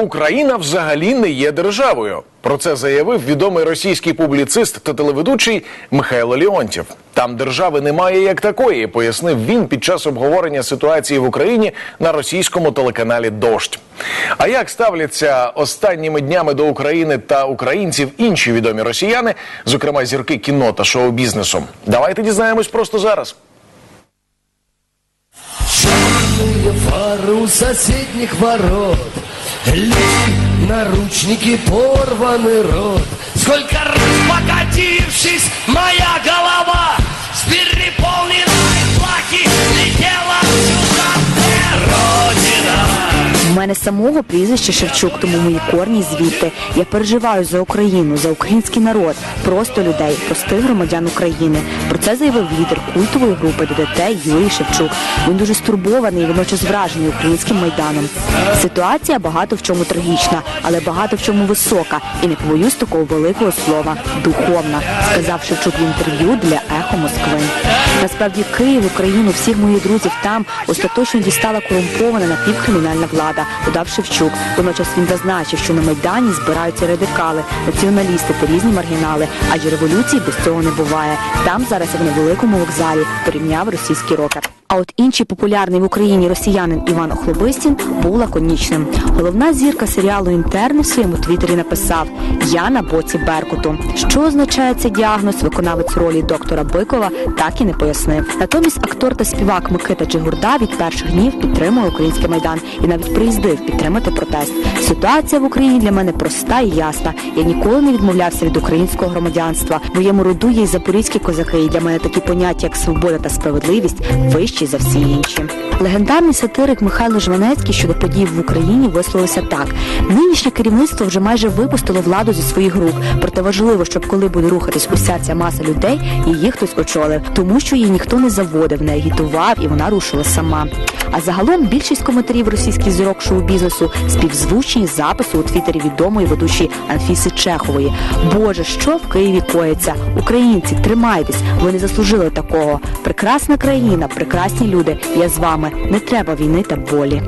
Україна взагалі не є державою. Про це заявив відомий російський публіцист та телеведучий Михайло Леонтів. Там держави немає як такої, пояснив він під час обговорення ситуації в Україні на російському телеканалі Дождь. А як ставляться останніми днями до України та українців інші відомі росіяни, зокрема зірки кіно та шоу-бізнесу? Давайте дізнаємось просто зараз. Фары у соседних ворот Люди, наручники, порванный рот Сколько раз покатившись, моя голова С переполненной плаки летела сюда Э, Родина У мене самого прізвище Шевчук, тому мої корні звідти. Я переживаю за Україну, за український народ, просто людей, простих громадян України. Це заявив лідер культової групи ДДТ Юрій Шевчук. Він дуже стурбований і водночас вражений українським майданом. Ситуація багато в чому трагічна, але багато в чому висока. І не побоюсь такого великого слова духовна, сказав Шевчук в інтерв'ю для Ехо Москви. Насправді Київ, Україну, всіх моїх друзів там остаточно дістала корумпована напівкримінальна влада, додав Шевчук. Водночас він зазначив, що на майдані збираються радикали, націоналісти та різні маргінали, адже революції без цього не буває. Там зараз в невеликому вокзалі порівняв російський рокет. А от інший популярний в Україні росіянин Іван Охлобистін був лаконічним. Головна зірка серіалу Інтерни в своєму твіттері написав: Я на боці Беркуту. Що означає цей діагноз? Виконавець ролі доктора Бикова так і не пояснив. Натомість актор та співак Микита Джигурда від перших днів підтримує український майдан і навіть приїздив підтримати протест. Ситуація в Україні для мене проста і ясна. Я ніколи не відмовлявся від українського громадянства. В моєму роду є й запорізькі козаки, і для мене такі поняття, як свобода та справедливість, вищі за всі інші. Легендарний сатирик Михайло Жванецький щодо подій в Україні висловився так: нинішнє керівництво вже майже випустило владу зі своїх рук. Проте важливо, щоб коли буде рухатись уся ця маса людей, її хтось очолив, тому що її ніхто не заводив, не агітував, і вона рушила сама. А загалом більшість коментарів російських зірок шоу-бізнесу співзвучні запису у твіттері відомої ведучої Анфіси Чехової. Боже, що в Києві коїться? Українці, тримайтесь, ви не заслужили такого. Прекрасна країна, прекрасні люди. Я з вами. Не треба війни та болі.